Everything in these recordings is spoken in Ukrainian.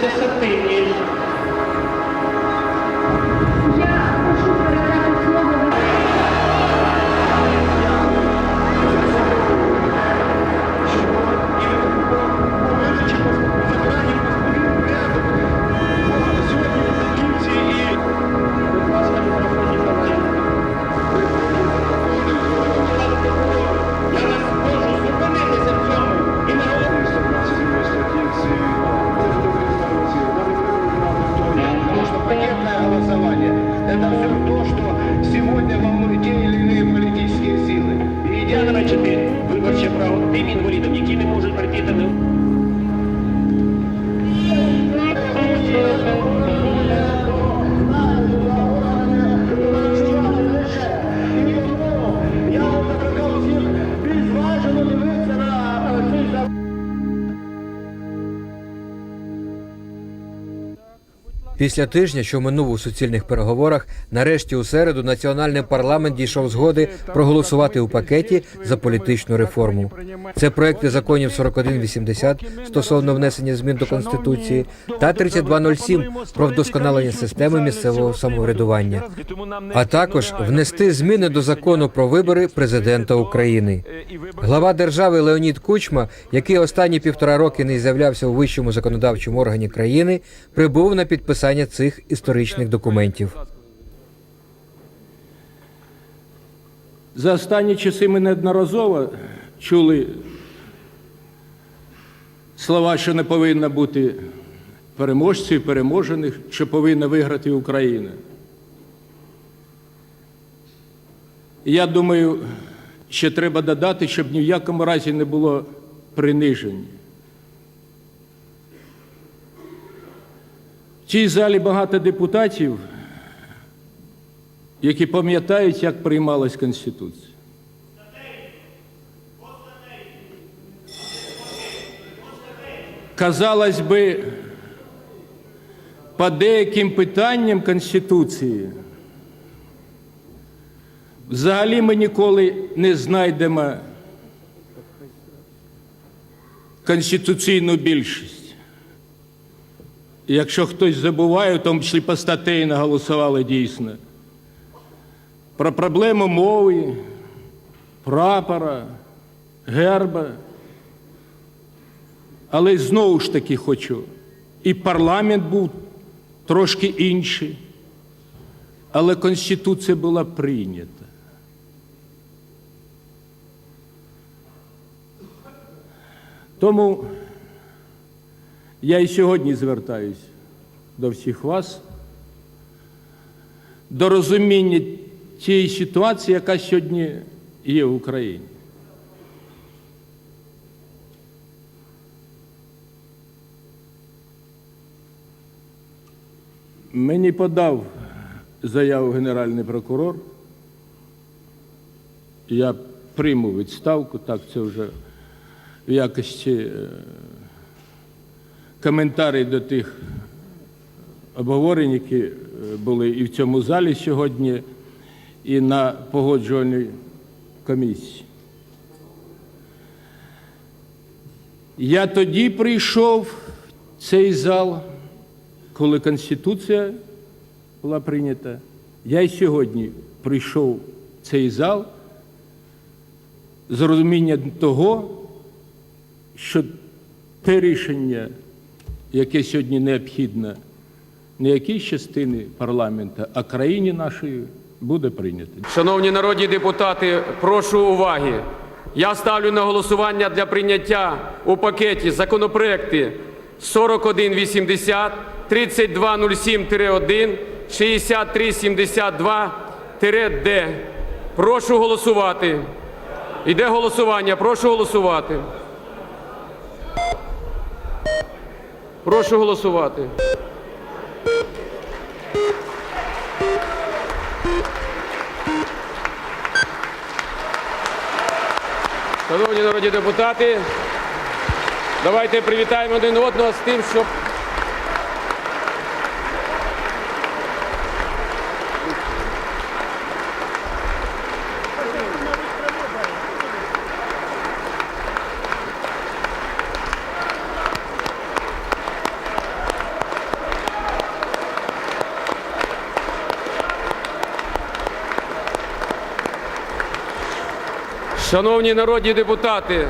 десятині. Я Після тижня, що минув у суцільних переговорах, нарешті у середу національний парламент дійшов згоди проголосувати у пакеті за політичну реформу. Це проекти законів 4180 стосовно внесення змін до конституції та 3207 про вдосконалення системи місцевого самоврядування, а також внести зміни до закону про вибори президента України. Глава держави Леонід Кучма, який останні півтора роки не з'являвся у вищому законодавчому органі країни, прибув на підписання цих історичних документів. За останні часи ми неодноразово чули слова, що не повинна бути переможців, переможених, що повинна виграти Україна. Я думаю, ще треба додати, щоб ні в якому разі не було принижень. Цій залі багато депутатів, які пам'ятають, як приймалась Конституція. Казалось би, по деяким питанням Конституції взагалі ми ніколи не знайдемо конституційну більшість. І Якщо хтось забуває, в тому числі по статей наголосували дійсно, про проблему мови, прапора, герба. Але знову ж таки хочу, і парламент був трошки інший, але Конституція була прийнята. Тому я і сьогодні звертаюсь до всіх вас, до розуміння тієї ситуації, яка сьогодні є в Україні. Мені подав заяву Генеральний прокурор. Я прийму відставку, так це вже в якості е, коментарі до тих обговорень, які е, були і в цьому залі сьогодні, і на погоджувальній комісії. Я тоді прийшов в цей зал, коли Конституція була прийнята. Я й сьогодні прийшов в цей зал з розуміння того, що те рішення, яке сьогодні необхідне не якійсь частини парламенту, а країні нашої, буде прийнято. Шановні народні депутати, прошу уваги. Я ставлю на голосування для прийняття у пакеті законопроекти 4180, 3207-1, 6372-Д. Прошу голосувати. Іде голосування. Прошу голосувати. Прошу голосувати. Шановні народні депутати, давайте привітаємо один одного з тим, щоб Шановні народні депутати,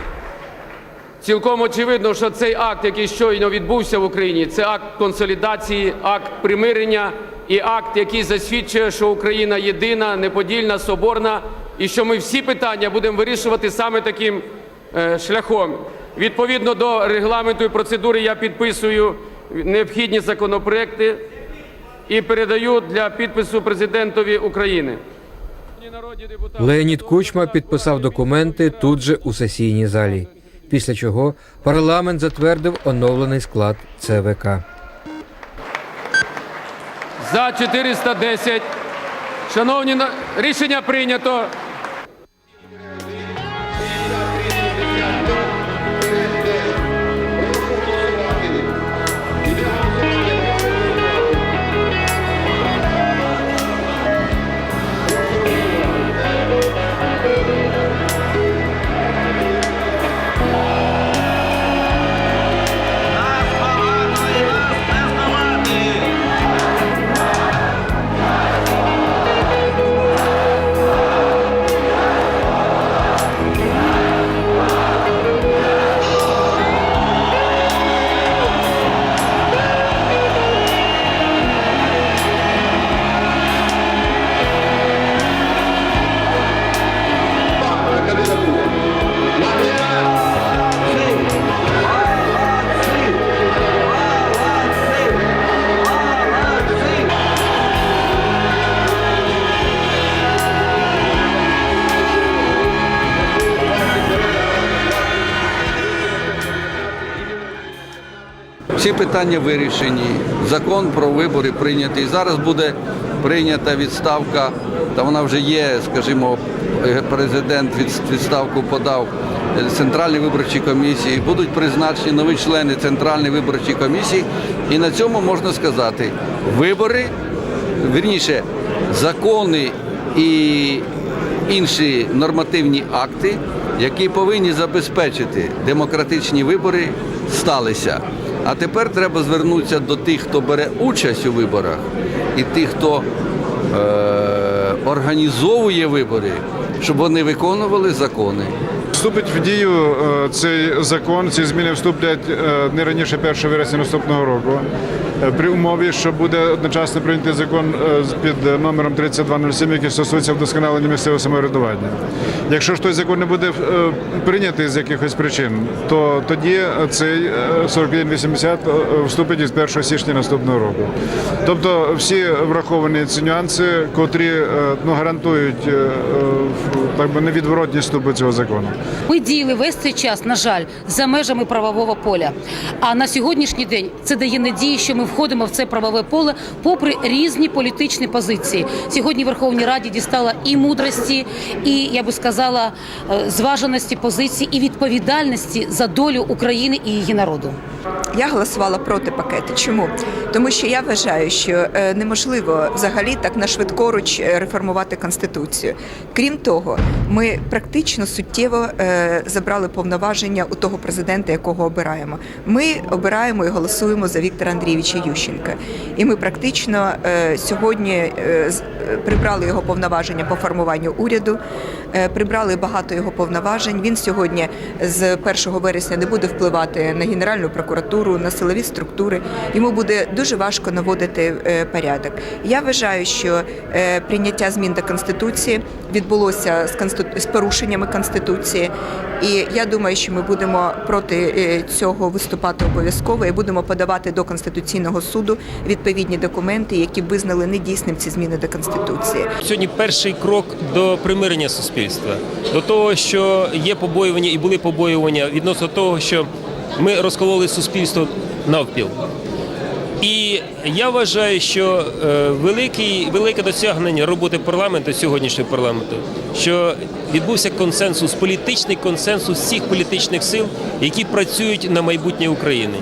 цілком очевидно, що цей акт, який щойно відбувся в Україні, це акт консолідації, акт примирення і акт, який засвідчує, що Україна єдина, неподільна, соборна, і що ми всі питання будемо вирішувати саме таким е, шляхом. Відповідно до регламенту і процедури я підписую необхідні законопроекти і передаю для підпису президентові України. Леонід Кучма підписав документи тут же у сесійній залі. Після чого парламент затвердив оновлений склад ЦВК. За 410. Шановні, рішення прийнято. Всі питання вирішені. Закон про вибори прийнятий. Зараз буде прийнята відставка, та вона вже є, скажімо, е, президент відставку подав Центральній виборчій комісії. Будуть призначені нові члени Центральної виборчої комісії. І на цьому можна сказати, вибори, вірніше, закони і інші нормативні акти, які повинні забезпечити демократичні вибори, сталися. А тепер треба звернутися до тих, хто бере участь у виборах, і тих, хто е- організовує вибори, щоб вони виконували закони. Вступить в дію е, цей закон, ці зміни вступлять е, не раніше 1 вересня наступного року. Е, При умові, що буде одночасно прийнятий закон е, під номером 3207, який стосується вдосконалення місцевого самоврядування. Якщо ж той закон не буде е, прийнятий з якихось причин, то тоді цей е, 4180 е, вступить із 1 січня наступного року. Тобто всі враховані ці нюанси, котрі е, ну, гарантують е, е, так би невідворотність вступу цього закону. Ми діяли весь цей час, на жаль, за межами правового поля. А на сьогоднішній день це дає надію, що ми входимо в це правове поле, попри різні політичні позиції. Сьогодні Верховній Раді дістала і мудрості, і я би сказала, е, зваженості позицій і відповідальності за долю України і її народу. Я голосувала проти пакету. Чому? Тому що я вважаю, що е, неможливо взагалі так на швидкоруч е, реформувати конституцію. Крім того, ми практично суттєво забрали повноваження у того президента, якого обираємо. Ми обираємо і голосуємо за Віктора Андрійовича Ющенка. І ми практично е, сьогодні е, е, прибрали його повноваження по формуванню уряду, прибрали багато його повноважень. Він сьогодні з 1 вересня не буде впливати на Генеральну прокуратуру, на силові структури. Йому буде дуже важко наводити порядок. Я вважаю, що прийняття змін до конституції відбулося з порушеннями конституції, і я думаю, що ми будемо проти цього виступати обов'язково і будемо подавати до конституційного суду відповідні документи, які визнали недійсним ці зміни до конституції. Сьогодні перший крок до примирення суспільства, до того, що є побоювання і були побоювання відносно того, що ми розкололи суспільство навпіл. І я вважаю, що е, великий, велике досягнення роботи парламенту, сьогоднішнього парламенту, що відбувся консенсус, політичний консенсус всіх політичних сил, які працюють на майбутнє України.